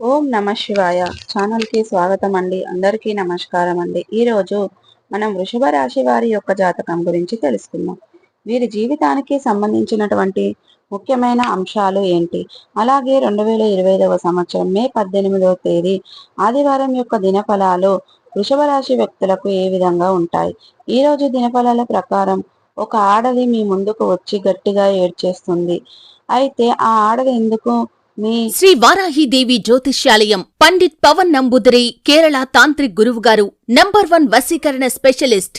ఓం నమ శివాయ. ఛానల్కి స్వాగతం అండి అందరికీ నమస్కారం అండి ఈరోజు మనం వృషభ రాశి వారి యొక్క జాతకం గురించి తెలుసుకుందాం. వీరి జీవితానికి సంబంధించినటువంటి ముఖ్యమైన అంశాలు ఏంటి? అలాగే రెండు వేల ఇరవై ఐదవ సంవత్సరం మే పద్దెనిమిదవ తేదీ ఆదివారం యొక్క దినఫలాలు వృషభ రాశి వ్యక్తులకు ఏ విధంగా ఉంటాయి? ఈరోజు దినఫలాల ప్రకారం ఒక ఆడది మీ ముందుకు వచ్చి గట్టిగా ఏడ్చేస్తుంది. అయితే ఆ ఆడది ఎందుకు శ్రీ వారాహిదేవి జ్యోతిష్యాలయం పండిత్ పవన్ నంబుదరి కేరళ తాంత్రిక్ గురువుగారు నంబర్ వన్ వశీకరణ స్పెషలిస్ట్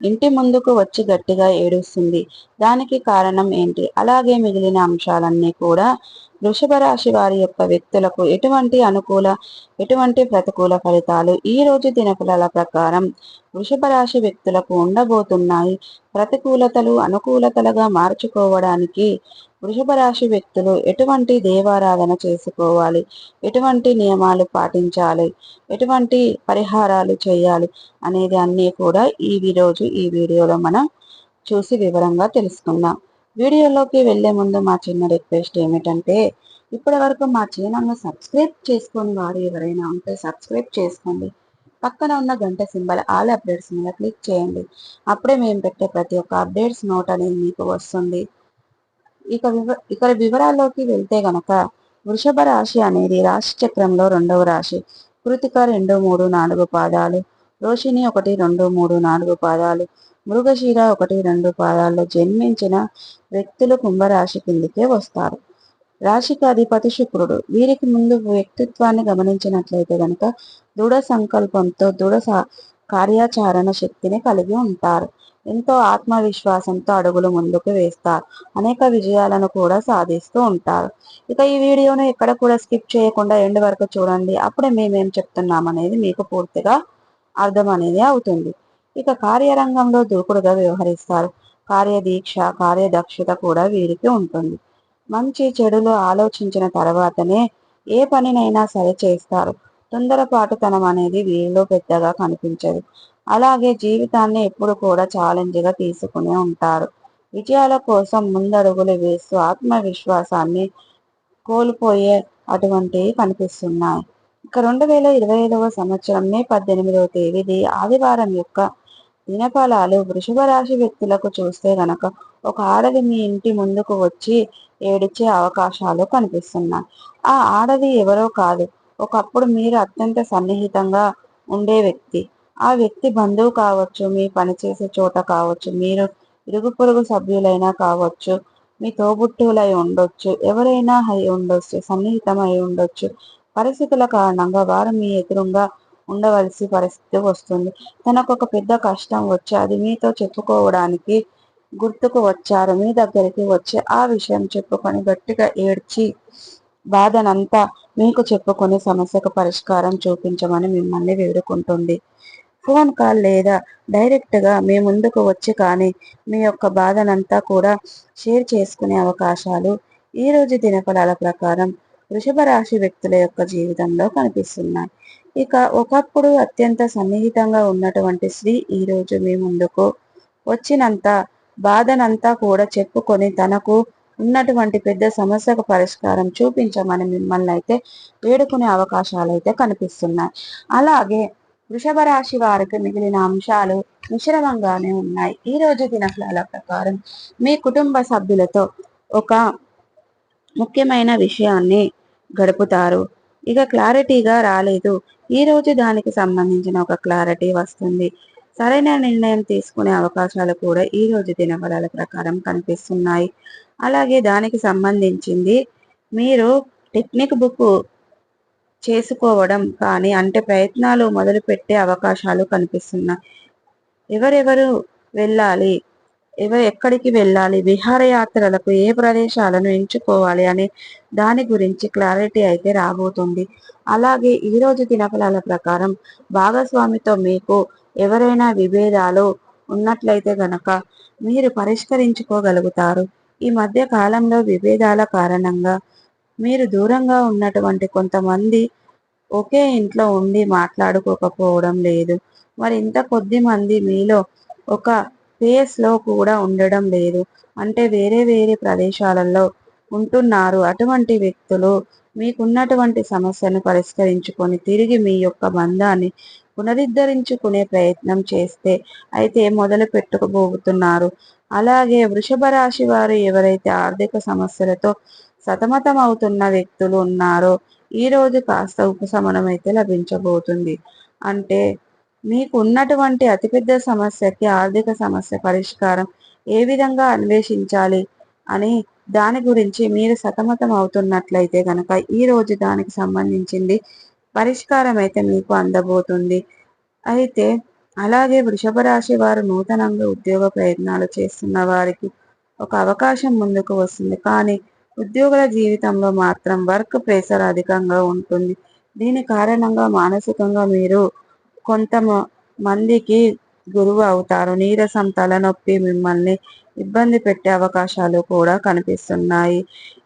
ఇంటి ముందుకు వచ్చి గట్టిగా ఏడుస్తుంది. దానికి కారణం ఏంటి? అలాగే మిగిలిన అంశాలన్నీ కూడా వృషభ రాశి వారి యొక్క వ్యక్తులకు ఎటువంటి అనుకూల ఎటువంటి ప్రతికూల ఫలితాలు ఈ రోజు దినఫలాల ప్రకారం వృషభ రాశి వ్యక్తులకు ఉండబోతున్నాయి? ప్రతికూలతలు అనుకూలతలుగా మార్చుకోవడానికి వృషభ రాశి వ్యక్తులు ఎటువంటి దేవారాధన చేసుకోవాలి? ఎటువంటి నియమాలు పాటించాలి? ఎటువంటి పరిహారాలు చేయాలి? అనేది అన్నీ కూడా ఈ రోజు ఈ వీడియోలో మనం చూసి వివరంగా తెలుసుకుందాం. వీడియోలోకి వెళ్ళే ముందు మా చిన్న రిక్వెస్ట్ ఏమిటంటే ఇప్పటి వరకు మా ఛానల్ను సబ్స్క్రైబ్ చేసుకొని వారు ఎవరైనా ఉంటే సబ్స్క్రైబ్ చేసుకోండి. పక్కన ఉన్న గంట సింబల్ ఆల్ అప్డేట్స్ మీద క్లిక్ చేయండి. అప్పుడే మేము పెట్టే ప్రతి ఒక్క అప్డేట్స్ నోట్ అనేది మీకు వస్తుంది. ఇక వివ ఇక వివరాల్లోకి వెళ్తే గనక వృషభ రాశి అనేది రాశి చక్రంలో రెండవ రాశి. కృతిక రెండు మూడు నాలుగు పాదాలు రోషిణి ఒకటి రెండు మూడు నాలుగు పాదాలు మృగశీర ఒకటి రెండు పాదాల్లో జన్మించిన వ్యక్తులు కుంభరాశి కిందికే వస్తారు. రాశికి అధిపతి శుక్రుడు. వీరికి ముందు వ్యక్తిత్వాన్ని గమనించినట్లయితే గనక దృఢ సంకల్పంతో దృఢ కార్యాచరణ శక్తిని కలిగి ఉంటారు. ఎంతో ఆత్మవిశ్వాసంతో అడుగులు ముందుకు వేస్తారు. అనేక విజయాలను కూడా సాధిస్తూ ఉంటారు. ఇక ఈ వీడియోను ఎక్కడ కూడా స్కిప్ చేయకుండా ఎండ్ వరకు చూడండి. అప్పుడే మేమేం చెప్తున్నాం అనేది మీకు పూర్తిగా అర్థం అనేది అవుతుంది. ఇక కార్యరంగంలో దూకుడుగా వ్యవహరిస్తారు. కార్యదీక్ష కార్యదక్షత కూడా వీరికి ఉంటుంది. మంచి చెడులు ఆలోచించిన తర్వాతనే ఏ పనినైనా సరే చేస్తారు. తొందరపాటుతనం అనేది వీరిలో పెద్దగా కనిపించదు. అలాగే జీవితాన్ని ఎప్పుడు కూడా ఛాలెంజ్గా తీసుకునే ఉంటారు. విజయాల కోసం ముందడుగులు వేస్తూ ఆత్మవిశ్వాసాన్ని కోల్పోయే అటువంటివి కనిపిస్తున్నాయి. ఇక రెండు వేల ఇరవై ఐదవ సంవత్సరం మే పద్దెనిమిదవ తేదీ ఆదివారం యొక్క దినఫలాలు వృషభ రాశి వ్యక్తులకు చూస్తే గనక ఒక ఆడది మీ ఇంటి ముందుకు వచ్చి ఏడిచే అవకాశాలు కనిపిస్తున్నాయి. ఆ ఆడది ఎవరో కాదు. ఒకప్పుడు మీరు అత్యంత సన్నిహితంగా ఉండే వ్యక్తి. ఆ వ్యక్తి బంధువు కావచ్చు మీ పనిచేసే చోట కావచ్చు మీరు ఇరుగు పొరుగు సభ్యులైనా కావచ్చు మీ తోబుట్టువులై ఉండొచ్చు ఎవరైనా అయి ఉండొచ్చు సన్నిహితం అయి ఉండొచ్చు. పరిస్థితుల కారణంగా వారు మీ ఎదురుగా ఉండవలసి పరిస్థితి వస్తుంది. తనకు ఒక పెద్ద కష్టం వచ్చి అది మీతో చెప్పుకోవడానికి గుర్తుకు వచ్చారు మీ దగ్గరికి వచ్చి ఆ విషయం చెప్పుకొని గట్టిగా ఏడ్చి బాధనంతా మీకు చెప్పుకొని సమస్యకు పరిష్కారం చూపించమని మిమ్మల్ని వేడుకుంటుంది. ఫోన్ కాల్ లేదా డైరెక్ట్గా మీ ముందుకు వచ్చి కానీ మీ యొక్క బాధనంతా కూడా షేర్ చేసుకునే అవకాశాలు ఈరోజు దినఫలాల ప్రకారం వృషభ రాశి వ్యక్తుల యొక్క జీవితంలో కనిపిస్తున్నాయి. ఇక ఒకప్పుడు అత్యంత సన్నిహితంగా ఉన్నటువంటి స్త్రీ ఈ రోజు మీ ముందుకు వచ్చినంత బాధనంతా కూడా చెప్పుకొని తనకు ఉన్నటువంటి పెద్ద సమస్యకు పరిష్కారం చూపించమని మిమ్మల్ని అయితే వేడుకునే అవకాశాలు అయితే కనిపిస్తున్నాయి. అలాగే వృషభ రాశి వారికి మిగిలిన అంశాలు మిశ్రమంగానే ఉన్నాయి. ఈ రోజు దినఫలాల ప్రకారం మీ కుటుంబ సభ్యులతో ఒక ముఖ్యమైన విషయాన్ని గడుపుతారు. ఇక క్లారిటీగా రాలేదు. ఈ రోజు దానికి సంబంధించిన ఒక క్లారిటీ వస్తుంది. సరైన నిర్ణయం తీసుకునే అవకాశాలు కూడా ఈ రోజు దినఫలాల ప్రకారం కనిపిస్తున్నాయి. అలాగే దానికి సంబంధించింది మీరు టెక్నిక్ బుక్ చేసుకోవడం కానీ అంటే ప్రయత్నాలు మొదలు పెట్టే అవకాశాలు కనిపిస్తున్నాయి. ఎవరెవరు వెళ్ళాలి? ఎవరు ఎక్కడికి వెళ్ళాలి? విహారయాత్రలకు ఏ ప్రదేశాలను ఎంచుకోవాలి అనే దాని గురించి క్లారిటీ అయితే రాబోతుంది. అలాగే ఈరోజు దినఫలాల ప్రకారం భాగస్వామితో మీకు ఎవరైనా విభేదాలు ఉన్నట్లయితే గనక మీరు పరిష్కరించుకోగలుగుతారు. ఈ మధ్య కాలంలో విభేదాల కారణంగా మీరు దూరంగా ఉన్నటువంటి కొంతమంది ఒకే ఇంట్లో ఉండి మాట్లాడుకోకపోవడం లేదు. మరి ఇంత కొద్ది మంది మీలో ఒక లో కూడా ఉండడం లేదు. అంటే వేరే వేరే ప్రదేశాలలో ఉంటున్నారు. అటువంటి వ్యక్తులు మీకున్నటువంటి సమస్యను పరిష్కరించుకొని తిరిగి మీ యొక్క బంధాన్ని పునరుద్ధరించుకునే ప్రయత్నం చేస్తే అయితే మొదలు పెట్టుకోబోతున్నారు అలాగే వృషభ రాశి వారు ఎవరైతే ఆర్థిక సమస్యలతో సతమతం అవుతున్న వ్యక్తులు ఉన్నారో ఈ రోజు కాస్త ఉపశమనం అయితే లభించబోతుంది. అంటే మీకు ఉన్నటువంటి అతిపెద్ద సమస్యకి ఆర్థిక సమస్య పరిష్కారం ఏ విధంగా అన్వేషించాలి అని దాని గురించి మీరు సతమతం అవుతున్నట్లయితే కనుక ఈ రోజు దానికి సంబంధించింది పరిష్కారం అయితే మీకు అందబోతుంది. అయితే అలాగే వృషభ రాశి వారు నూతనంగా ఉద్యోగ ప్రయత్నాలు చేస్తున్న వారికి ఒక అవకాశం ముందుకు వస్తుంది. కానీ ఉద్యోగుల జీవితంలో మాత్రం వర్క్ ప్రెషర్ అధికంగా ఉంటుంది. దీని కారణంగా మానసికంగా మీరు కొంత మందికి గురువు అవుతారు. నీరసం తలనొప్పి మిమ్మల్ని ఇబ్బంది పెట్టే అవకాశాలు కూడా కనిపిస్తున్నాయి.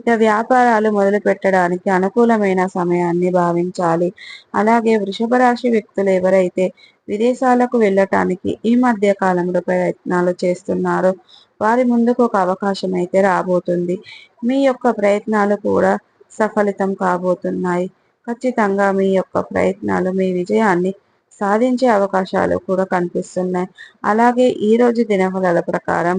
ఇక వ్యాపారాలు మొదలు పెట్టడానికి అనుకూలమైన సమయాన్ని భావించాలి. అలాగే వృషభ రాశి వ్యక్తులు ఎవరైతే విదేశాలకు వెళ్ళటానికి ఈ మధ్య కాలంలో ప్రయత్నాలు చేస్తున్నారో వారి ముందుకు ఒక అవకాశం అయితే రాబోతుంది. మీ యొక్క ప్రయత్నాలు కూడా సఫలితం కాబోతున్నాయి. ఖచ్చితంగా మీ యొక్క ప్రయత్నాలు మీ విజయాన్ని సాధించే అవకాశాలు కూడా కనిపిస్తున్నాయి. అలాగే ఈరోజు దినఫలాల ప్రకారం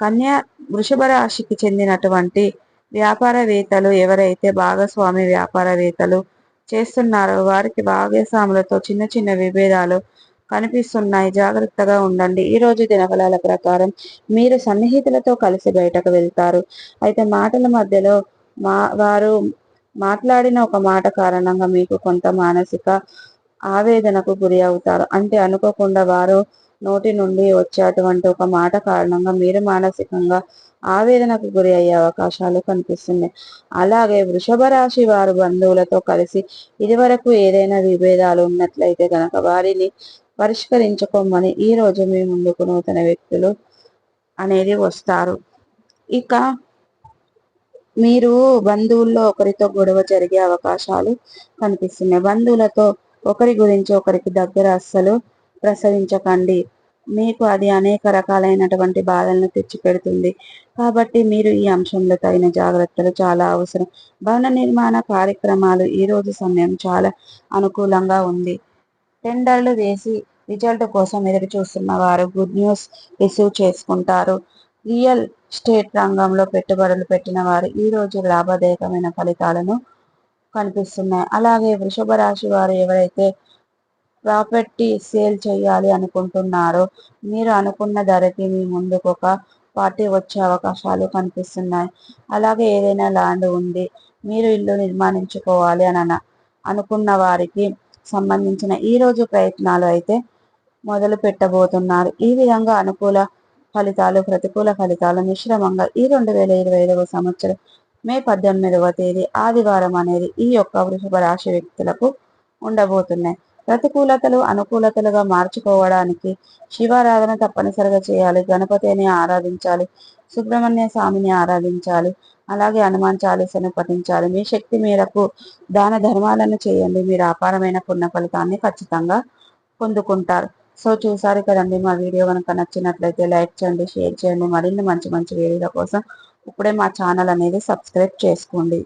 కన్యా వృషభ రాశికి చెందినటువంటి వ్యాపారవేత్తలు ఎవరైతే భాగస్వామి వ్యాపారవేత్తలు చేస్తున్నారో వారికి భాగస్వాములతో చిన్న చిన్న విభేదాలు కనిపిస్తున్నాయి. జాగ్రత్తగా ఉండండి. ఈ రోజు దినఫలాల ప్రకారం మీరు సన్నిహితులతో కలిసి బయటకు వెళ్తారు. అయితే మాటల మధ్యలో మా వారు మాట్లాడిన ఒక మాట కారణంగా మీకు కొంత మానసిక ఆవేదనకు గురి అవుతారు. అంటే అనుకోకుండా వారు నోటి నుండి వచ్చేటువంటి ఒక మాట కారణంగా మీరు మానసికంగా ఆవేదనకు గురి అయ్యే అవకాశాలు కనిపిస్తున్నాయి. అలాగే వృషభ రాశి వారు బంధువులతో కలిసి ఇదివరకు ఏదైనా విభేదాలు ఉన్నట్లయితే కనుక వారిని పరిష్కరించుకోమని ఈ రోజు మీ ముందుకు నూతన వ్యక్తులు అనేది వస్తారు. ఇక మీరు బంధువుల్లో ఒకరితో గొడవ జరిగే అవకాశాలు కనిపిస్తున్నాయి. బంధువులతో ఒకరి గురించి ఒకరికి దగ్గర అస్సలు ప్రసవించకండి. మీకు అది అనేక రకాలైనటువంటి బాధలను తెచ్చిపెడుతుంది. కాబట్టి మీరు ఈ అంశంలో తగిన జాగ్రత్తలు చాలా అవసరం. భవన నిర్మాణ కార్యక్రమాలు ఈ రోజు సమయం చాలా అనుకూలంగా ఉంది. టెండర్లు వేసి రిజల్ట్ కోసం ఎదురు చూస్తున్న వారు గుడ్ న్యూస్ రిసీవ్ చేసుకుంటారు. రియల్ స్టేట్ రంగంలో పెట్టుబడులు పెట్టిన వారు ఈ రోజు లాభదాయకమైన ఫలితాలను కనిపిస్తున్నాయి. అలాగే వృషభ రాశి వారు ఎవరైతే ప్రాపర్టీ సేల్ చేయాలి అనుకుంటున్నారు. మీరు అనుకున్న ధరకి మీ ముందుకు ఒక పార్టీ వచ్చే అవకాశాలు కనిపిస్తున్నాయి. అలాగే ఏదైనా ల్యాండ్ ఉంది మీరు ఇల్లు నిర్మాణించుకోవాలి అని అనుకున్న వారికి సంబంధించిన ఈ రోజు ప్రయత్నాలు అయితే మొదలు పెట్టబోతున్నారు. ఈ విధంగా అనుకూల ఫలితాలు ప్రతికూల ఫలితాలు మిశ్రమంగా ఈ రెండు వేల ఇరవై ఐదవ సంవత్సరం మే పద్దెనిమిదవ తేదీ ఆదివారం అనేది ఈ యొక్క వృషభ రాశి వ్యక్తులకు ఉండబోతున్నాయి. ప్రతికూలతలు అనుకూలతలుగా మార్చుకోవడానికి శివారాధన తప్పనిసరిగా చేయాలి. గణపతిని ఆరాధించాలి. సుబ్రహ్మణ్య స్వామిని ఆరాధించాలి. అలాగే హనుమాన్ చాలీసను పఠించాలి. మీ శక్తి మేరకు దాన ధర్మాలను చేయండి. మీరు అపారమైన పుణ్య ఫలితాన్ని ఖచ్చితంగా పొందుకుంటారు. సో చూసారు కదండి మా వీడియో కనుక నచ్చినట్లయితే లైక్ చేయండి షేర్ చేయండి. మరిన్ని మంచి మంచి వీడియోల కోసం ఇప్పుడే మా ఛానల్ అనేది సబ్స్క్రైబ్ చేసుకోండి.